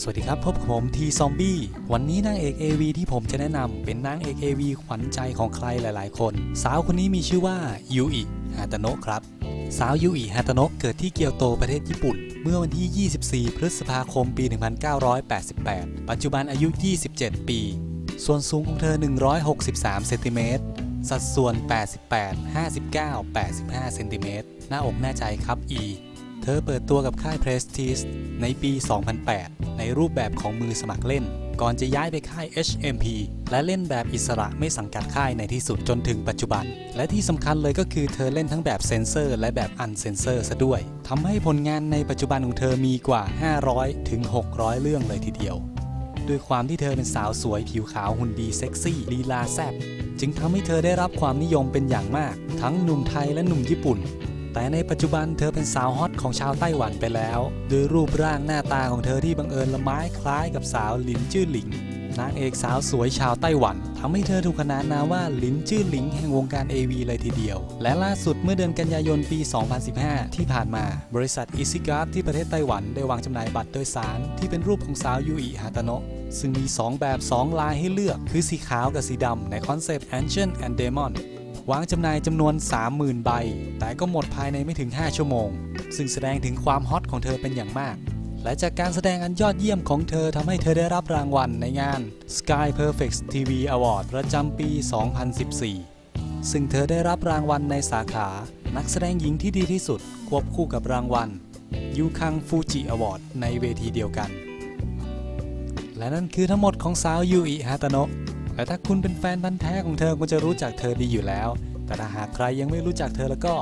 สวัสดีครับ พบกับผมทีซอมบี้วันนี้นางเอก AV ที่ผมจะแนะนำเป็นนางเอก AV ขวัญใจของใครหลาย ๆ คน สาวคนนี้มีชื่อว่ายูอิฮาตโนะครับสาวยูอิฮาตโนะเกิดที่เกียวโตประเทศญี่ปุ่น เมื่อวันที่ 24 พฤษภาคมปี 1988 ปัจจุบันอายุ 27 ปี ส่วนสูงของเธอ 163 เซนติเมตรสัดส่วน 88 59 85 เซนติเมตรหน้าอกหน้าใจครับ E เธอเปิดตัวกับค่าย Prestige ในปี 2008 ในรูปแบบของมือสมัครเล่น ก่อนจะย้ายไปค่าย HMP และเล่นแบบอิสระไม่สังกัดค่ายในที่สุดจนถึงปัจจุบัน และที่สำคัญเลยก็คือเธอเล่นทั้งแบบเซนเซอร์และแบบอันเซนเซอร์ซะด้วยทำให้ผลงานในปัจจุบันของเธอมีกว่า 500 ถึง 600 เรื่องเลยทีเดียวด้วยความที่เธอเป็นสาวสวยผิวขาวหุ่นดีเซ็กซี่ลีลาแซบจึงทำให้เธอได้รับความนิยมเป็นอย่างมาก ทั้งหนุ่มไทยและหนุ่มญี่ปุ่น แต่ในปัจจุบันเธอเป็นสาวฮอตของชาวไต้หวันไปแล้วด้วยรูปร่างหน้าตาของเธอที่บังเอิญละไม้คล้ายกับสาวหลินจื้อหลิง นางเอกสาวสวยชาวไต้หวันทำให้เธอถูกขนานนามว่าหลินจื้อหลิงแห่งวงการ AV เลยทีเดียว และล่าสุดเมื่อเดือนกันยายนปี 2015 ที่ผ่านมา บริษัท e a s y g u a r d ที่ประเทศไต้หวันได้วางจำหน่ายบัตรโดยสาร ที่เป็นรูปของสาวยูอิฮาตาโนะซึ่งมี 2 แบบ 2 ลายให้เลือก คือสีขาวกับสีดำในคอนเซปต์ Ancient and Demon วางจำหน่ายจำนวน 30,000 ใบ แต่ก็หมดภายในไม่ถึง 5 ชั่วโมง ซึ่งแสดงถึงความฮอตของเธอเป็นอย่างมาก และจากการแสดงอันยอดเยี่ยมของเธอทำให้เธอได้รับรางวัลในงาน Sky Perfect TV Award ประจำปี 2014 ซึ่งเธอได้รับรางวัลในสาขา นักแสดงหญิงที่ดีที่สุด ควบคู่กับรางวัลยูคังฟูจิอวอร์ดในเวทีเดียวกัน และนั่นคือทั้งหมดของสาวยูอิฮาตโนะ และถ้าคุณเป็นแฟนพันธ์แท้ของเธอคุณจะรู้จักเธอดีอยู่แล้ว แต่ถ้าหากใครยังไม่รู้จักเธอแล้วก็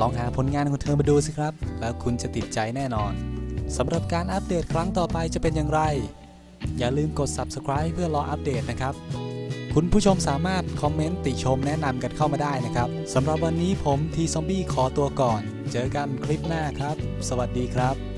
ลองหาผลงานของเธอมาดูสิครับ แล้วคุณจะติดใจแน่นอนสำหรับการอัปเดตครั้งต่อไปจะเป็นอย่างไร อย่าลืมกด subscribe เพื่อรออัปเดตนะครับ คุณผู้ชมสามารถคอมเมนต์ติชมแนะนำกันเข้ามาได้นะครับสำหรับวันนี้ผมทีซอมบี้ขอตัวก่อน เจอกันคลิปหน้าครับ สวัสดีครับ